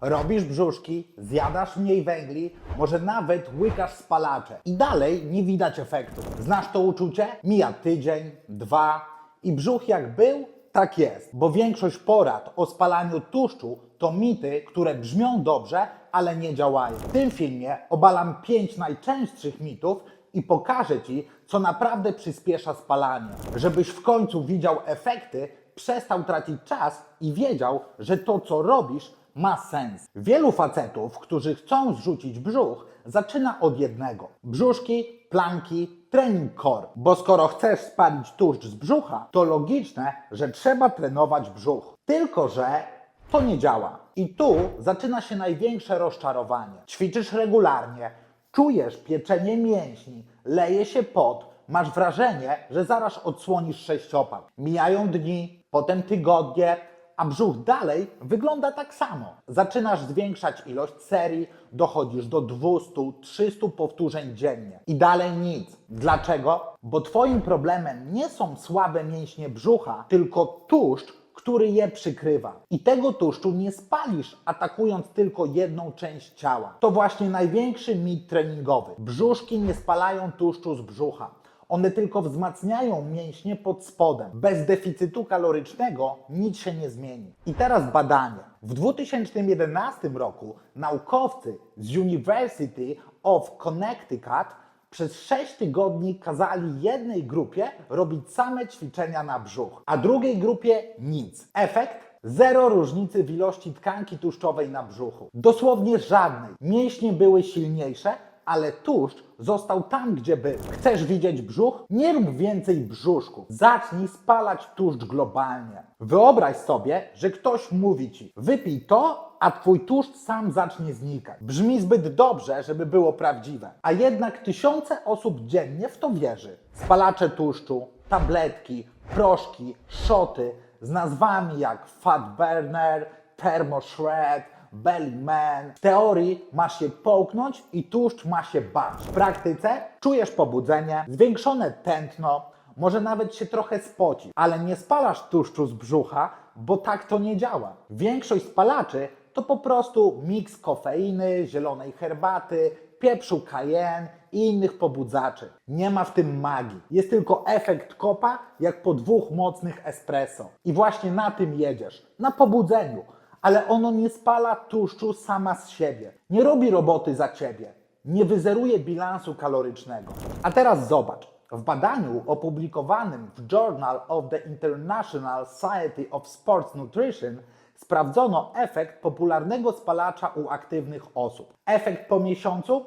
Robisz brzuszki, zjadasz mniej węgli, może nawet łykasz spalacze i dalej nie widać efektu. Znasz to uczucie? Mija tydzień, dwa i brzuch jak był, tak jest. Bo większość porad o spalaniu tłuszczu to mity, które brzmią dobrze, ale nie działają. W tym filmie obalam 5 najczęstszych mitów i pokażę Ci, co naprawdę przyspiesza spalanie. Żebyś w końcu widział efekty, przestał tracić czas i wiedział, że to, co robisz, ma sens. Wielu facetów, którzy chcą zrzucić brzuch, zaczyna od jednego: brzuszki, planki, trening core. Bo skoro chcesz spalić tłuszcz z brzucha, to logiczne, że trzeba trenować brzuch. Tylko, że to nie działa. I tu zaczyna się największe rozczarowanie. Ćwiczysz regularnie, czujesz pieczenie mięśni, leje się pot, masz wrażenie, że zaraz odsłonisz sześciopak. Mijają dni, potem tygodnie, a brzuch dalej wygląda tak samo. Zaczynasz zwiększać ilość serii, dochodzisz do 200-300 powtórzeń dziennie i dalej nic. Dlaczego? Bo Twoim problemem nie są słabe mięśnie brzucha, tylko tłuszcz, który je przykrywa. I tego tłuszczu nie spalisz, atakując tylko jedną część ciała. To właśnie największy mit treningowy. Brzuszki nie spalają tłuszczu z brzucha. One tylko wzmacniają mięśnie pod spodem. Bez deficytu kalorycznego nic się nie zmieni. I teraz badanie. W 2011 roku naukowcy z University of Connecticut przez 6 tygodni kazali jednej grupie robić same ćwiczenia na brzuch, a drugiej grupie nic. Efekt? Zero różnicy w ilości tkanki tłuszczowej na brzuchu. Dosłownie żadnej. Mięśnie były silniejsze, ale tłuszcz został tam, gdzie był. Chcesz widzieć brzuch? Nie rób więcej brzuszków. Zacznij spalać tłuszcz globalnie. Wyobraź sobie, że ktoś mówi ci: wypij to, a twój tłuszcz sam zacznie znikać. Brzmi zbyt dobrze, żeby było prawdziwe. A jednak tysiące osób dziennie w to wierzy. Spalacze tłuszczu, tabletki, proszki, szoty z nazwami jak Fat Burner, Thermo Shred, Belly Man. W teorii masz się połknąć i tłuszcz ma się bać. W praktyce czujesz pobudzenie, zwiększone tętno, może nawet się trochę spoci, ale nie spalasz tłuszczu z brzucha, bo tak to nie działa. Większość spalaczy to po prostu miks kofeiny, zielonej herbaty, pieprzu cayenne i innych pobudzaczy. Nie ma w tym magii. Jest tylko efekt kopa, jak po dwóch mocnych espresso. I właśnie na tym jedziesz. Na pobudzeniu. Ale ono nie spala tłuszczu sama z siebie. Nie robi roboty za ciebie. Nie wyzeruje bilansu kalorycznego. A teraz zobacz. W badaniu opublikowanym w Journal of the International Society of Sports Nutrition sprawdzono efekt popularnego spalacza u aktywnych osób. Efekt po miesiącu?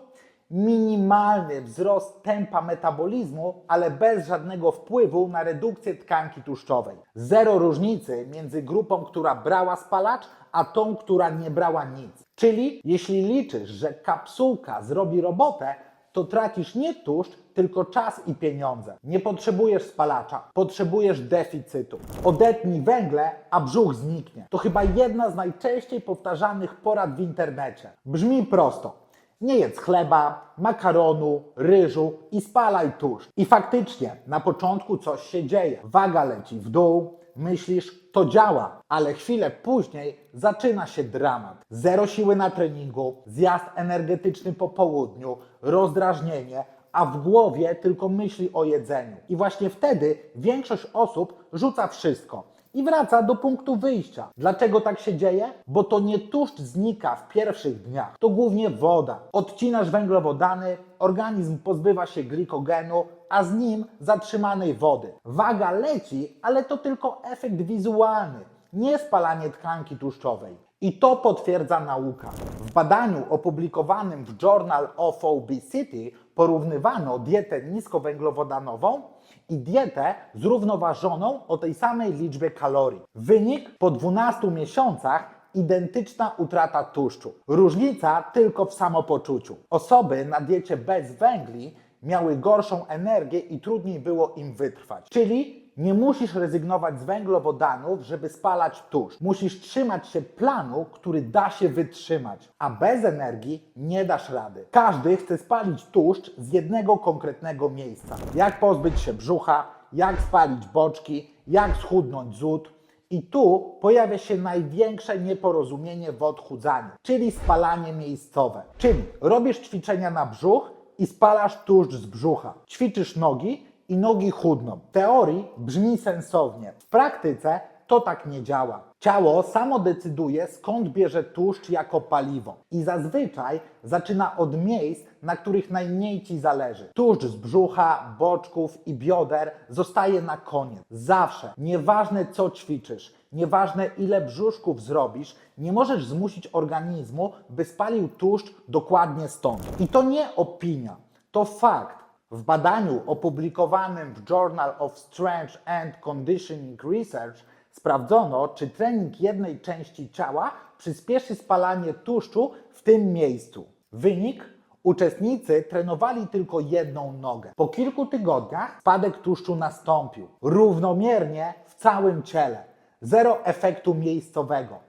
Minimalny wzrost tempa metabolizmu, ale bez żadnego wpływu na redukcję tkanki tłuszczowej. Zero różnicy między grupą, która brała spalacz, a tą, która nie brała nic. Czyli jeśli liczysz, że kapsułka zrobi robotę, to tracisz nie tłuszcz, tylko czas i pieniądze. Nie potrzebujesz spalacza, potrzebujesz deficytu. Odetnij węgle, a brzuch zniknie. To chyba jedna z najczęściej powtarzanych porad w internecie. Brzmi prosto. Nie jedz chleba, makaronu, ryżu i spalaj tłuszcz. I faktycznie na początku coś się dzieje. Waga leci w dół, myślisz, to działa, ale chwilę później zaczyna się dramat. Zero siły na treningu, zjazd energetyczny po południu, rozdrażnienie, a w głowie tylko myśli o jedzeniu. I właśnie wtedy większość osób rzuca wszystko i wraca do punktu wyjścia. Dlaczego tak się dzieje? Bo to nie tłuszcz znika w pierwszych dniach, to głównie woda. Odcinasz węglowodany, organizm pozbywa się glikogenu, a z nim zatrzymanej wody. Waga leci, ale to tylko efekt wizualny, nie spalanie tkanki tłuszczowej. I to potwierdza nauka. W badaniu opublikowanym w Journal of Obesity porównywano dietę niskowęglowodanową i dietę zrównoważoną o tej samej liczbie kalorii. Wynik po 12 miesiącach identyczna utrata tłuszczu. Różnica tylko w samopoczuciu. Osoby na diecie bez węgli miały gorszą energię i trudniej było im wytrwać. Czyli nie musisz rezygnować z węglowodanów, żeby spalać tłuszcz. Musisz trzymać się planu, który da się wytrzymać, a bez energii nie dasz rady. Każdy chce spalić tłuszcz z jednego konkretnego miejsca. Jak pozbyć się brzucha, jak spalić boczki, jak schudnąć z ud. I tu pojawia się największe nieporozumienie w odchudzaniu, czyli spalanie miejscowe. Czyli robisz ćwiczenia na brzuch i spalasz tłuszcz z brzucha. Ćwiczysz nogi i nogi chudną. W teorii brzmi sensownie. W praktyce to tak nie działa. Ciało samo decyduje, skąd bierze tłuszcz jako paliwo. I zazwyczaj zaczyna od miejsc, na których najmniej ci zależy. Tłuszcz z brzucha, boczków i bioder zostaje na koniec. Zawsze. Nieważne co ćwiczysz, nieważne ile brzuszków zrobisz, nie możesz zmusić organizmu, by spalił tłuszcz dokładnie stąd. I to nie opinia, to fakt. W badaniu opublikowanym w Journal of Strength and Conditioning Research sprawdzono, czy trening jednej części ciała przyspieszy spalanie tłuszczu w tym miejscu. Wynik? Uczestnicy trenowali tylko jedną nogę. Po kilku tygodniach spadek tłuszczu nastąpił równomiernie w całym ciele. Zero efektu miejscowego.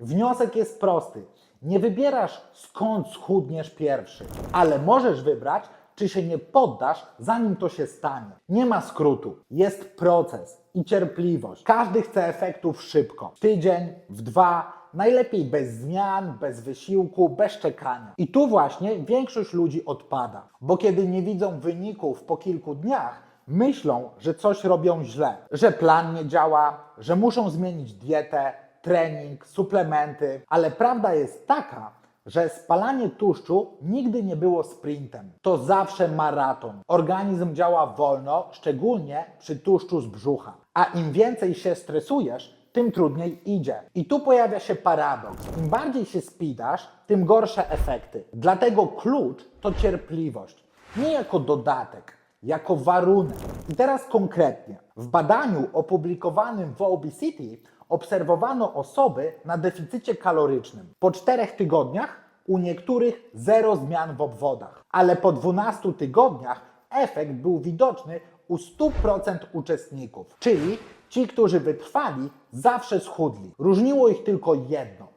Wniosek jest prosty. Nie wybierasz skąd schudniesz pierwszy, ale możesz wybrać, czy się nie poddasz, zanim to się stanie. Nie ma skrótu. Jest proces i cierpliwość. Każdy chce efektów szybko. W tydzień, w dwa, najlepiej bez zmian, bez wysiłku, bez czekania. I tu właśnie większość ludzi odpada, bo kiedy nie widzą wyników po kilku dniach, myślą, że coś robią źle, że plan nie działa, że muszą zmienić dietę, trening, suplementy, ale prawda jest taka, że spalanie tłuszczu nigdy nie było sprintem. To zawsze maraton. Organizm działa wolno, szczególnie przy tłuszczu z brzucha. A im więcej się stresujesz, tym trudniej idzie. I tu pojawia się paradoks. Im bardziej się spidasz, tym gorsze efekty. Dlatego klucz to cierpliwość. Nie jako dodatek, jako warunek. I teraz konkretnie. W badaniu opublikowanym w Obesity obserwowano osoby na deficycie kalorycznym. Po czterech tygodniach u niektórych zero zmian w obwodach, ale po 12 tygodniach efekt był widoczny u 100% uczestników. Czyli ci, którzy wytrwali, zawsze schudli. Różniło ich tylko jedno.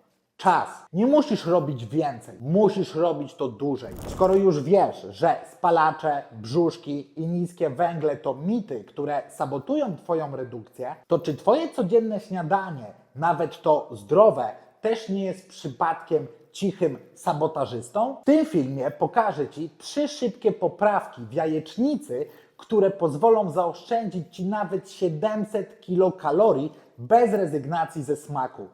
Czas. Nie musisz robić więcej, musisz robić to dłużej. Skoro już wiesz, że spalacze, brzuszki i niskie węgle to mity, które sabotują Twoją redukcję, to czy Twoje codzienne śniadanie, nawet to zdrowe, też nie jest przypadkiem cichym sabotażystą? W tym filmie pokażę Ci trzy szybkie poprawki w jajecznicy, które pozwolą zaoszczędzić Ci nawet 700 kilokalorii bez rezygnacji ze smaku.